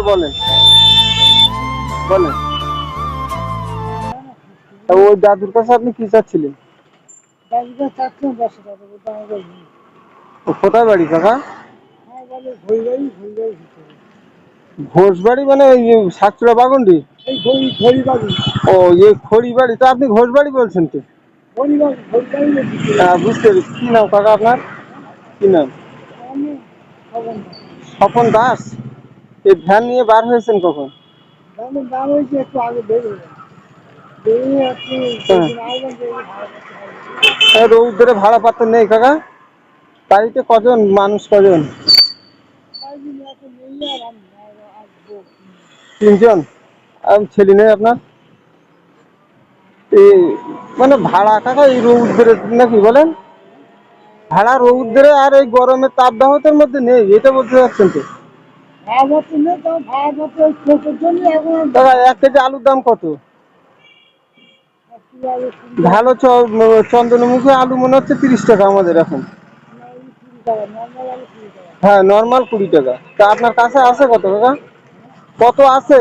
এবার বলেন। বলেন। ওই দাদুর কাছে আপনি কি চাচ্ছিলেন? কোথায় বাড়ি, কাকা? ঘোষ বাড়ি মানে ওই ও খড়ি বাড়ি তো আপনি ঘোষ বাড়ি বলছেন তো হ্যাঁ বুঝতে পেরেছি। কি নাম, কাকা আপনার? কি নাম? স্বপন দাস। এই ভ্যান নিয়ে বার হয়েছেন কখন? দামের দাম হয়েছে একটু আগে বেড়ে বেরিয়ে আপনি হ্যাঁ। ভাড়া রৌদ্রে পাত্র নেই কাকা। বাড়িতে কজন? মানুষ কজন? তিনজন? আর ছেলে নেই আপনার? এই মানে ভাড়া কাকা এই রৌদ্রে নাকি বলেন? ভাড়া রৌদ্রে আর এই গরমের তাপদাহতের মধ্যে নেই এটা বলতে চাচ্ছেন তো। ভালো আলু মনে হচ্ছে তিরিশ টাকা আমাদের এখন। হ্যাঁ নর্মাল কুড়ি টাকা। তা আপনার কাছে আছে কত টাকা কত আছে?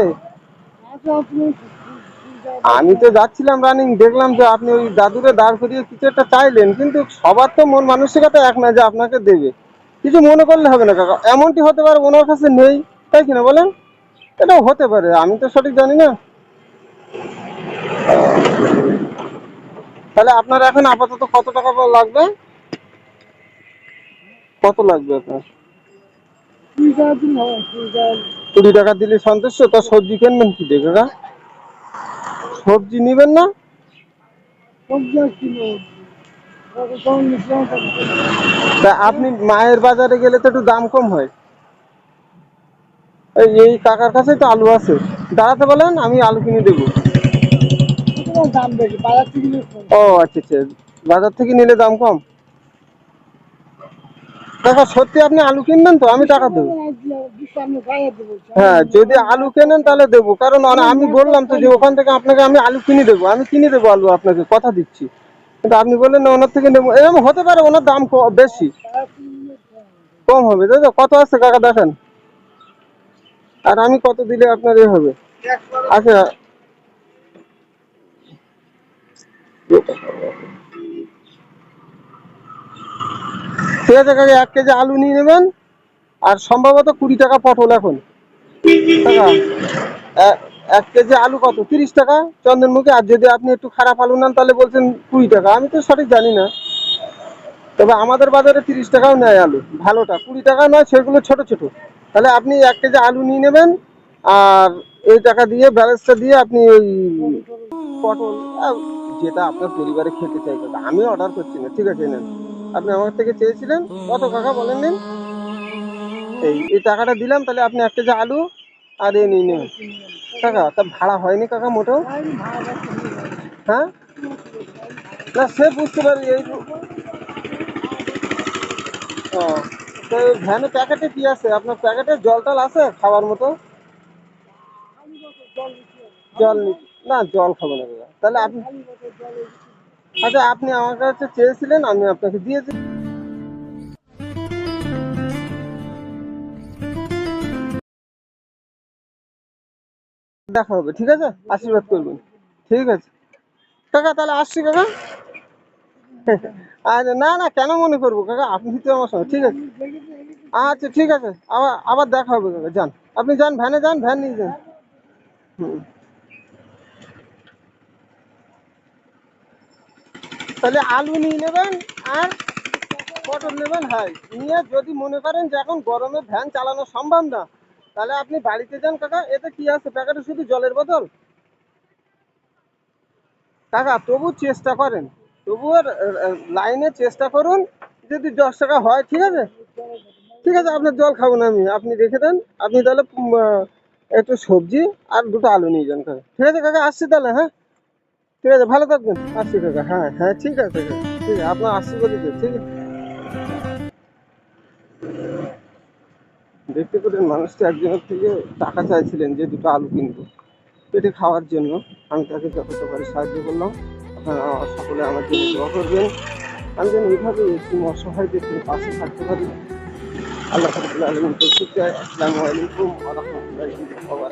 আমি তো যাচ্ছিলাম রানিং দেখলাম যে আপনি ওই দাদুরে দাঁড় করিয়ে কিছু একটা চাইলেন, কিন্তু সবার তো মন মানসিকতা এক না যে আপনাকে দেবে। কিছু মনে করলে হবে না, কাকা। এমনটি হতে পারে ওনার কাছে নেই, তাই কিনা বলেন? এটাও হতে পারে, আমি তো সঠিক জানি না। তাহলে আপনার এখন আপাতত কত টাকা লাগবে? কত লাগবে আপনার? কুড়ি টাকা দিলে সন্তুষ্ট, তা সবজি কিনবেন কি দেখে সবজি নিবেন না? সবজি আর কিলো কখন নিচ্ছিলাম তা আপনি মায়ের বাজারে গেলে তো একটু দাম কম হয়। এই কাকার কাছে তো আলু আছে। দাঁড়াতে বলেন, আমি আলু কিনে দেবো। ও আচ্ছা আচ্ছা। বাজার থেকে নিলে দাম কম? কাকা, সত্যি আপনি আলু কিনবেন তো? আমি টাকা দেবো। হ্যাঁ যদি আলু কেনেন তাহলে দেবো। কারণ, আমি বললাম তো যে ওখান থেকে আপনাকে আমি আলু কিনে দেবো। আমি কিনে দেবো আলু আপনাকে, কথা দিচ্ছি। কিন্তু আপনি বললেন ওনার থেকে নেব। এরকম হতে পারে ওনার দাম বেশি। কম হবে, তাই তো? কত আছে কাকা, দেখেন। আর আমি কত দিলে আপনার এ হবে? আচ্ছা। ঠিক আছে কাকা, এক কেজি আলু নিয়ে নেবেন। আর সম্ভবত কুড়ি টাকা পটল এখন। এক কেজি আলু কত? তিরিশ টাকা? চন্দনমুখী আর যদি আপনি একটু খারাপ আলু নেন, তাহলে বলছেন কুড়ি টাকা। আমি তো সঠিক জানি না। তবে আমাদের বাজারে তিরিশ টাকাও নেয় আলু। ভালোটা। কুড়ি টাকা নয়, সেগুলো ছোট ছোট। তাহলে আপনি এক কেজি আলু নিয়ে নেবেন, আর এই টাকা দিয়ে, ব্যালেন্সটা দিয়ে আপনি ওই পটল যেটা আপনার পরিবারে খেতে চাই আমি অর্ডার করছি না। ঠিক আছে, নেন। আপনি আমার থেকে চেয়েছিলেন, কত কাকা বলেন নিন? এই এই টাকাটা দিলাম, তাহলে আপনি এক কেজি আলু আর নিয়ে নেবেন কাকা, তা ভাড়া হয়নি কাকা মোটেও? হ্যাঁ? না, সে বুঝতে পারি এই ও, তো ভ্যানে প্যাকেটে কি আছে? আপনার প্যাকেটে জল টল আছে খাওয়ার মতো? জল না জল খাব না তাহলে আপনি আচ্ছা আপনি আমার কাছে চেয়েছিলেন, আমি আপনাকে দিয়েছি। দেখা হবে, ঠিক আছে? আশীর্বাদ করবেন। ঠিক আছে? কাকা, তাহলে আসছি কাকা। আচ্ছা না না, কেন মনে করব কাকা? আপনি তো আমার সঙ্গে, ঠিক আছে? আচ্ছা ঠিক আছে। আবার আবার দেখা হবে কাকা, যান। আপনি যান, ভ্যানে যান, ভ্যান নিয়ে যান। হুম। তাহলে আলু নিয়ে নেবেন আর পটল নেবেন হ্যাঁ নিয়ে যদি মনে করেন যে এখন গরমে ভ্যান চালানো সম্ভব না তাহলে আপনি বাড়িতে যান, কাকা। এতে কি আছে? প্যাকেটে শুধু জলের বোতল? কাকা, তবু চেষ্টা করেন। তবু আর লাইনে চেষ্টা করুন। যদি দশ টাকা হয়, ঠিক আছে? ঠিক আছে, আপনার জল খাব না আমি। আপনি রেখে দেন। আপনি তাহলে একটু সবজি আর দুটো আলু নিয়ে যান, কাকা। ঠিক আছে, কাকা? আসছি তাহলে হ্যাঁ? ঠিক আছে, ভালো থাকবেন। আসছি, কাকা। হ্যাঁ হ্যাঁ ঠিক আছে ঠিক আছে, আপনার আসছি বলে ঠিক আছে? দেখতে পেলেন মানুষটি একজনের থেকে টাকা চাইছিলেন যে দুটো আলু কিনবো। পেটে খাওয়ার জন্য আমি তাকে যতটা পারি সাহায্য করলাম। আপনারা সকলে আমার জন্য দোয়া করবেন। আমি যেন এইভাবে একটু অসহায়দের পাশে থাকতে পারি। আল্লাহ আলামিন আসসালামু আলাইকুম আলহামদুলিল্লাহ